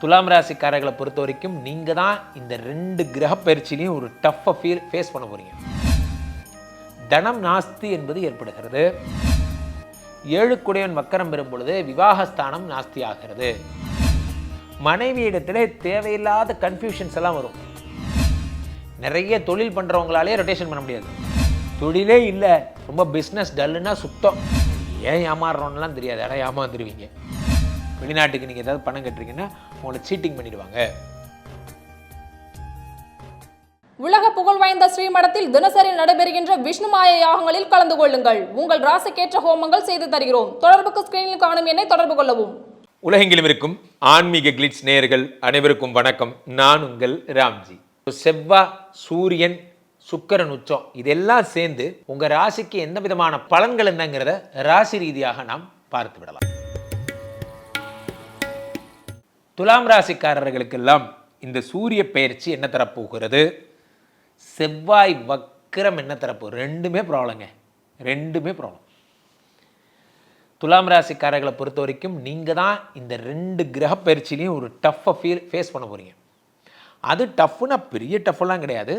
துலாம் ராசிக்காரர்களை பொறுத்த வரைக்கும் நீங்கள் தான் இந்த ரெண்டு கிரக பயிற்சியிலையும் ஒரு டஃப்பை ஃபீல் ஃபேஸ் பண்ண போகிறீங்க தனம் நாஸ்தி என்பது ஏற்படுகிறது. ஏழுக்குடையவன் மக்கரம் பெறும் பொழுது விவாகஸ்தானம் நாஸ்தி ஆகிறது. மனைவியிடத்திலே தேவையில்லாத கன்ஃபியூஷன்ஸ் எல்லாம் வரும். நிறைய தொழில் பண்ணுறவங்களாலே ரொட்டேஷன் பண்ண முடியாது. தொழிலே இல்லை ரொம்ப பிஸ்னஸ் டல்லுன்னா சுத்தம். ஏன் ஏமாறுறோம்லாம் தெரியாது. ஆனால் ஏமாந்துருவீங்க. வெளிநாட்டுக்கு நீங்கள் ஏதாவது பணம் கட்டுறீங்கன்னா உங்களை சீட்டிங் பண்ணிடுவாங்க. உலக புகழ் வாய்ந்த ஸ்ரீமடத்தில் தினசரி நடைபெறுகின்ற விஷ்ணுமாய யாகங்களில் கலந்து கொள்ளுங்கள். உங்கள் ராசிக்கேற்ற ஹோமங்கள் செய்து தருகிறோம். தொடர்புக்கு ஸ்கிரீனில் காணும் எண்ணை தொடர்பு கொள்ளவும். உலகெங்கிலும் இருக்கும் ஆன்மீக கிளிட்ஸ் நேயர்கள் அனைவருக்கும் வணக்கம். நான் உங்கள் ராம்ஜி. செவ்வா சூரியன் சுக்கிரன் உச்சம் இதெல்லாம் சேர்ந்து உங்க ராசிக்கு எந்த விதமான பலன்கள் என்னங்கிறத ராசி ரீதியாக நாம் பார்த்து விடலாம். துலாம் ராசிக்காரர்களுக்கெல்லாம் இந்த சூரிய பெயர்ச்சி என்ன தரப்போகிறது? செவ்வாய் வக்கிரம் என்ன தரப்போ? ரெண்டுமே ப்ராப்ளங்க ரெண்டுமே ப்ராப்ளம் துலாம் ராசிக்காரர்களை பொறுத்த வரைக்கும் நீங்கள் தான் இந்த ரெண்டு கிரக பயிற்சிலையும் ஒரு டஃப்பை ஃபீல் ஃபேஸ் பண்ண போகிறீங்க அது டஃப்னா பெரிய டஃப்லாம் கிடையாது.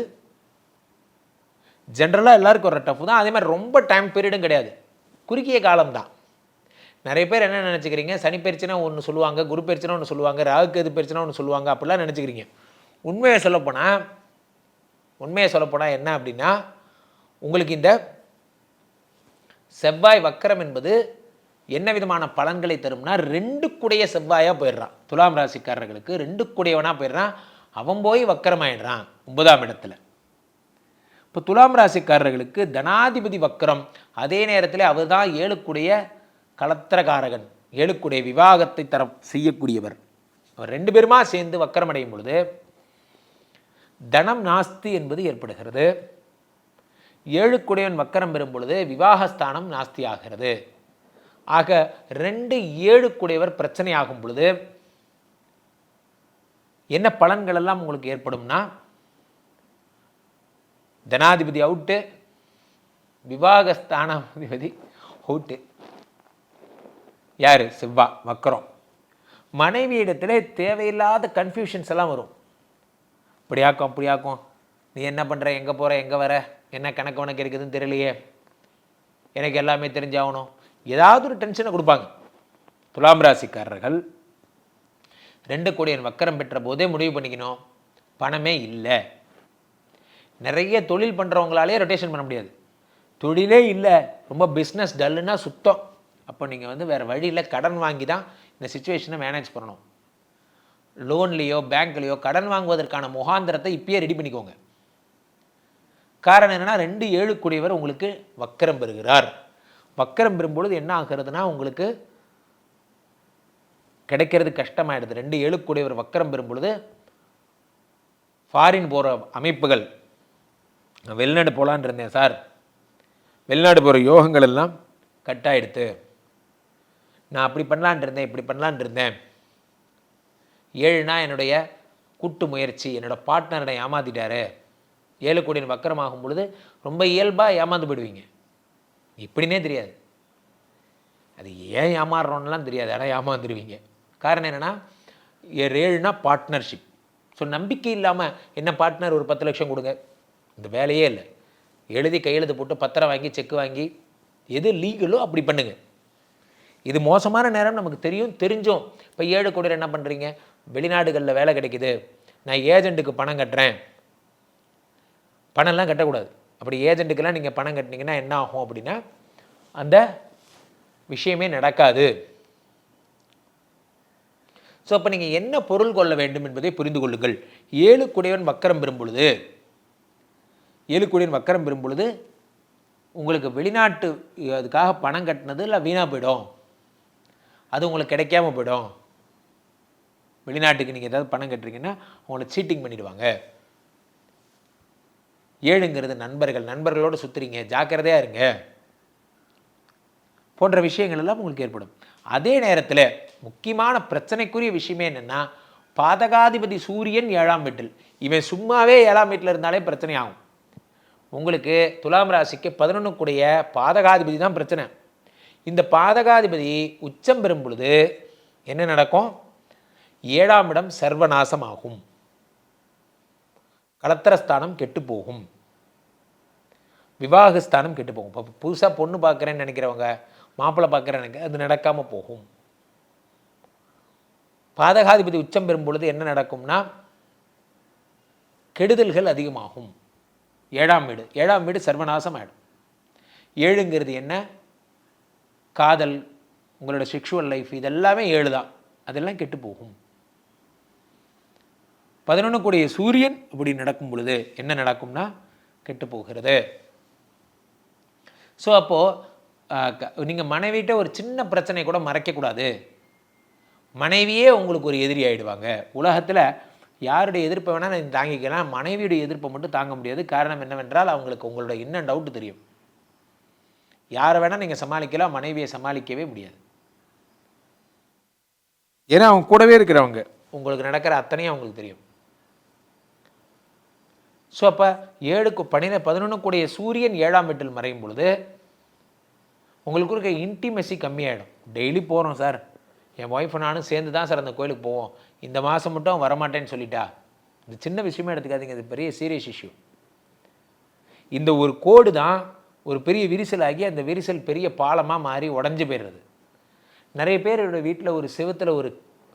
ஜென்ரலாக எல்லாருக்கும் ஒரு டஃப் தான். அதே மாதிரி ரொம்ப டைம் பீரியடும் கிடையாது. குறுகிய காலம் தான். நிறைய பேர் என்ன நினச்சிக்கிறீங்க? சனி பயிற்சினா ஒன்று சொல்லுவாங்க குரு பயிற்சினா ஒன்று சொல்லுவாங்க ராகு எது பயிற்சினா ஒன்று சொல்லுவாங்க அப்படிலாம் நினச்சிக்கிறீங்க. உண்மையை சொல்லப்போனால் உண்மையை சொல்லப்போனால் என்ன அப்படின்னா உங்களுக்கு இந்த செவ்வாய் வக்கரம் என்பது என்ன விதமான பலன்களை தரும்னா ரெண்டு குடைய செவ்வாயாக போயிடுறான். துலாம் ராசிக்காரர்களுக்கு ரெண்டு குடையவனாக போயிடுறான் அவன் போய் வக்கரமாயிடுறான் ஒன்பதாம் இடத்துல. இப்போ துலாம் ராசிக்காரர்களுக்கு தனாதிபதி வக்கரம் அதே நேரத்தில் அவர் தான் ஏழுக்குடைய களத்திரகாரகன் ஏழுக்குடைய விவாகத்தை தர செய்யக்கூடியவர். அவர் ரெண்டு பேருமா சேர்ந்து வக்கரமடையும் பொழுது தனம் நாஸ்தி என்பது ஏற்படுகிறது. ஏழுக்குடையவன் வக்கரம் பெறும் பொழுது விவாகஸ்தானம் நாஸ்தி ஆகிறது ஆக ரெண்டு ஏழுக்குடையவர் பிரச்சனை ஆகும் பொழுது என்ன பலன்கள் எல்லாம் உங்களுக்கு ஏற்படும்னா தனாதிபதி அவுட்டு விவாகஸ்தானாதிபதி அவுட்டு. யார்? செவ்வா வக்கரம். இடத்துல தேவையில்லாத கன்ஃபியூஷன்ஸ் எல்லாம் வரும். இப்படியாக்கும் அப்படியாக்கும் நீ என்ன பண்ணுற எங்கே போகிற எங்கே வர? என்ன கணக்கு உனக்கு இருக்குதுன்னு தெரியலையே. எனக்கு எல்லாமே தெரிஞ்சாகணும். ஏதாவது ஒரு டென்ஷனை கொடுப்பாங்க. துலாம் ராசிக்காரர்கள் ரெண்டு கோடியன் வக்கரம் பெற்ற போதே முடிவு பண்ணிக்கணும். பணமே இல்லை. நிறைய தொழில் பண்ணுறவங்களாலே ரொட்டேஷன் பண்ண முடியாது. தொழிலே இல்லை. ரொம்ப பிஸ்னஸ் டல்லுன்னா சுத்தம். அப்போ நீங்கள் வந்து வேறு வழியில் கடன் வாங்கி தான் இந்த சுச்சுவேஷனை மேனேஜ் பண்ணணும். லோன்லேயோ பேங்க்லேயோ கடன் வாங்குவதற்கான முகாந்திரத்தை இப்பயே ரெடி பண்ணிக்கோங்க. காரணம் என்னன்னா ரெண்டு ஏழு கூடியவர் உங்களுக்கு வக்கரம் பெறுகிறார். வக்கரம் பெறும்பொழுது என்ன ஆகிறதுனா உங்களுக்கு கிடைக்கிறது கஷ்டமாயிடுது. ரெண்டு ஏழு கூடியவர் வக்கரம் பெறும்பொழுது ஃபாரின் போகிற அமைப்புகள் நான் வெளிநாடு போகலான்னு இருந்தேன் சார். வெளிநாடு போகிற யோகங்கள் எல்லாம் கட் ஆகிடுது நான் அப்படி பண்ணலான் இருந்தேன் இப்படி பண்ணலான் இருந்தேன். ஏழுனா என்னுடைய கூட்டு முயற்சி என்னோட பார்ட்னரை ஏமாத்திட்டாரு. ஏழு கோடியின் வக்கரமாகும் பொழுது ரொம்ப இயல்பாக ஏமாந்து போயிடுவீங்க. இப்படின்னே தெரியாது. அது ஏன் ஏமாறுறோன்னெலாம் தெரியாது ஆனால் ஏமாந்துருவீங்க. காரணம் என்னென்னா ஏழுனா பார்ட்னர்ஷிப் ஸோ நம்பிக்கை இல்லாமல் என்ன பார்ட்னர் ஒரு பத்து லட்சம் கொடுங்க? இந்த வேலையே இல்லை. எழுதி கையெழுத்து போட்டு பத்திரம் வாங்கி செக் வாங்கி எது லீகலோ அப்படி பண்ணுங்கள் இது மோசமான நேரம் நமக்கு தெரியும் தெரிஞ்சும். இப்போ ஏழு கோடியில் என்ன பண்ணுறீங்க வெளிநாடுகளில் வேலை கிடைக்குது. நான் ஏஜெண்ட்டுக்கு பணம் கட்டுறேன். பணம்லாம் கட்டக்கூடாது. அப்படி ஏஜென்ட்டுக்கெல்லாம் நீங்கள் பணம் கட்டினீங்கன்னா என்ன ஆகும் அப்படின்னா அந்த விஷயமே நடக்காது. ஸோ அப்போ நீங்கள் என்ன பொருள் கொள்ள வேண்டும் என்பதை புரிந்து கொள்ளுங்கள். ஏழு குடையவன் வக்கரம் பெறும் பொழுது ஏழு குடையன் வக்கரம் பெறும் பொழுது உங்களுக்கு வெளிநாட்டு அதுக்காக பணம் கட்டினது இல்லை வீணாக போயிடும். அது உங்களுக்கு கிடைக்காம போயிடும். வெளிநாட்டுக்கு நீங்கள் ஏதாவது பணம் கட்டுறீங்கன்னா உங்களை சீட்டிங் பண்ணிடுவாங்க. ஏழுங்கிறது நண்பர்கள். நண்பர்களோடு சுற்றுறீங்க ஜாக்கிரதையாக இருங்க. போன்ற விஷயங்கள் எல்லாம் உங்களுக்கு ஏற்படும். அதே நேரத்தில் முக்கியமான பிரச்சனைக்குரிய விஷயமே என்னென்னா பாதகாதிபதி சூரியன் ஏழாம் வீட்டில். இவன் சும்மாவே ஏழாம் வீட்டில் இருந்தாலே பிரச்சனை ஆகும் உங்களுக்கு துலாம் ராசிக்கு பதினொன்றுக்குடைய பாதகாதிபதி தான் பிரச்சனை. இந்த பாதகாதிபதி உச்சம் பெறும் பொழுது என்ன நடக்கும்? ஏழாம் இடம் சர்வநாசமாகும். கலத்திரஸ்தானம் கெட்டு போகும் விவாகஸ்தானம் கெட்டு போகும் இப்போ புதுசாக பொண்ணு பார்க்குறேன்னு நினைக்கிறவங்க மாப்பிள்ளை பார்க்குறேன்னு அது நடக்காமல் போகும். பாதகாதிபதி உச்சம் பெறும் பொழுது என்ன நடக்கும்னா கெடுதல்கள் அதிகமாகும். ஏழாம் வீடு. ஏழாம் வீடு சர்வநாசம் ஆகிடும் ஏழுங்கிறது என்ன? காதல் உங்களோட செக்ஷுவல் லைஃப் இதெல்லாமே ஏழு தான் அதெல்லாம் கெட்டு போகும். பதினொன்று கூடிய சூரியன் இப்படி நடக்கும் பொழுது என்ன நடக்கும்னா கெட்டு போகிறது. ஸோ அப்போது நீங்கள் மனைவிட்ட ஒரு சின்ன பிரச்சனை கூட மறைக்கக்கூடாது மனைவியே உங்களுக்கு ஒரு எதிரி ஆயிடுவாங்க. உலகத்தில் யாருடைய எதிர்ப்பை வேணால் நீங்கள் தாங்கிக்கலாம். மனைவியுடைய எதிர்ப்பை மட்டும் தாங்க முடியாது. காரணம் என்னவென்றால் அவங்களுக்கு உங்களோட என்ன டவுட்டு தெரியும். யாரை வேணால் நீங்கள் சமாளிக்கலாம் மனைவியை சமாளிக்கவே முடியாது. ஏன்னா அவங்க கூடவே இருக்கிறவங்க. உங்களுக்கு நடக்கிற அத்தனையும் அவங்களுக்கு தெரியும். ஸோ அப்போ ஏழுக்கு பன்னிர பதினொன்று கூடிய சூரியன் ஏழாம் வீட்டில் மறையும் பொழுது உங்களுக்கு இருக்க இன்டிமெசி கம்மியாயிடும். டெய்லி போகிறோம் சார் என் ஒய்ஃப் நானும் சேர்ந்து தான் சார் அந்த கோயிலுக்கு போவோம். இந்த மாதம் மட்டும் வரமாட்டேன்னு சொல்லிட்டா. இது சின்ன விஷயமே எடுத்துக்காதீங்க இது பெரிய சீரியஸ் இஷ்யூ இந்த ஒரு கோடு தான் ஒரு பெரிய விரிசலாகி அந்த விரிசல் பெரிய பாலமாக மாறி உடஞ்சி போயிடுறது. நிறைய பேரோட வீட்டில் ஒரு செவுத்துல ஒரு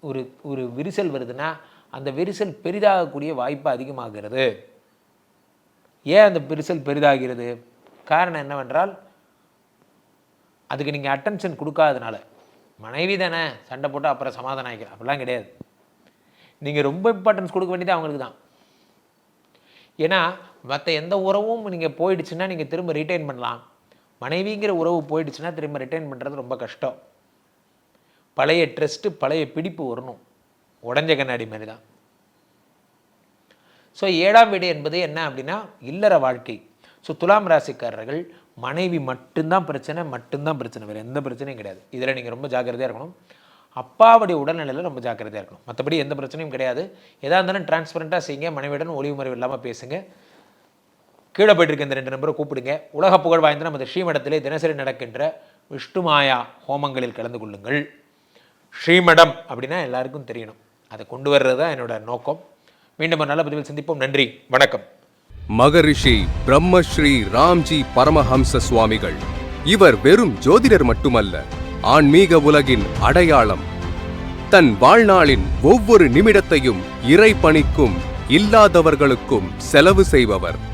ஒரு ஒரு விரிசல் வருதுன்னா அந்த விரிசல் பெரிதாகக்கூடிய வாய்ப்பு அதிகமாகிறது. ஏன் அந்த விரிசல் பெரிதாகிறது? காரணம் என்னவென்றால் அதுக்கு நீங்கள் அட்டென்ஷன் கொடுக்காதனால மனைவி தானே சண்டை போட்டு அப்புறம் சமாதானம் ஆகிக்கிறேன் அப்படிலாம் கிடையாது. நீங்கள் ரொம்ப இம்பார்ட்டன்ஸ் கொடுக்க வேண்டியது அவங்களுக்கு தான் ஏன்னா மற்ற எந்த உறவும் நீங்கள் போயிடுச்சுன்னா நீங்கள் திரும்ப ரிட்டைன் பண்ணலாம். மனைவிங்கிற உறவு போயிடுச்சுன்னா திரும்ப ரிட்டைன் பண்ணுறது ரொம்ப கஷ்டம். பழைய ட்ரெஸ்ட்டு பழைய பிடிப்பு வரணும். உடஞ்ச கண்ணாடி மாதிரி தான் ஸோ ஏழாம் வீடு என்பது என்ன அப்படின்னா இல்லற வாழ்க்கை. ஸோ துலாம் ராசிக்காரர்கள் மனைவி மட்டும்தான் பிரச்சனை மட்டும்தான் பிரச்சனை. வேறு எந்த பிரச்சனையும் கிடையாது. இதில் நீங்கள் ரொம்ப ஜாக்கிரதையாக இருக்கணும். அப்பாவுடைய உடல்நிலையில் ரொம்ப ஜாக்கிரதையாக இருக்கணும். மற்றபடி எந்த பிரச்சனையும் கிடையாது. எதாக இருந்தாலும் டிரான்ஸ்பரண்ட்டாக செய்யுங்க. மனைவியுடன் ஒளிவு மறைவு இல்லாமல் பேசுங்க. கீழே போயிட்டு இந்த ரெண்டு நம்பரை கூப்பிடுங்க. உலக புகழ் வாய்ந்த நமது ஸ்ரீமடத்திலே தினசரி நடக்கின்ற விஷ்ணுமாயா ஹோமங்களில் கலந்து கொள்ளுங்கள். ஸ்ரீமடம் அப்படின்னா எல்லாருக்கும் தெரியணும். அதை கொண்டு வர்றது தான் என்னோட நோக்கம். மீண்டும் ஒரு நல்ல பதிவில் சந்திப்போம். நன்றி. வணக்கம். மகரிஷி பிரம்மஸ்ரீ ராம்ஜி பரமஹம்ச சுவாமிகள். இவர் வெறும் ஜோதிடர் மட்டுமல்ல ஆன்மீக உலகின் அடையாளம். தன் வாழ்நாளின் ஒவ்வொரு நிமிடத்தையும் இறை பணிக்கும் இல்லாதவர்களுக்கும் செலவு செய்பவர்.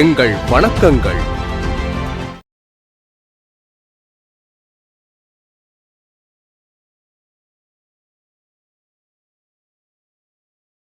எங்கள் வணக்கங்கள்.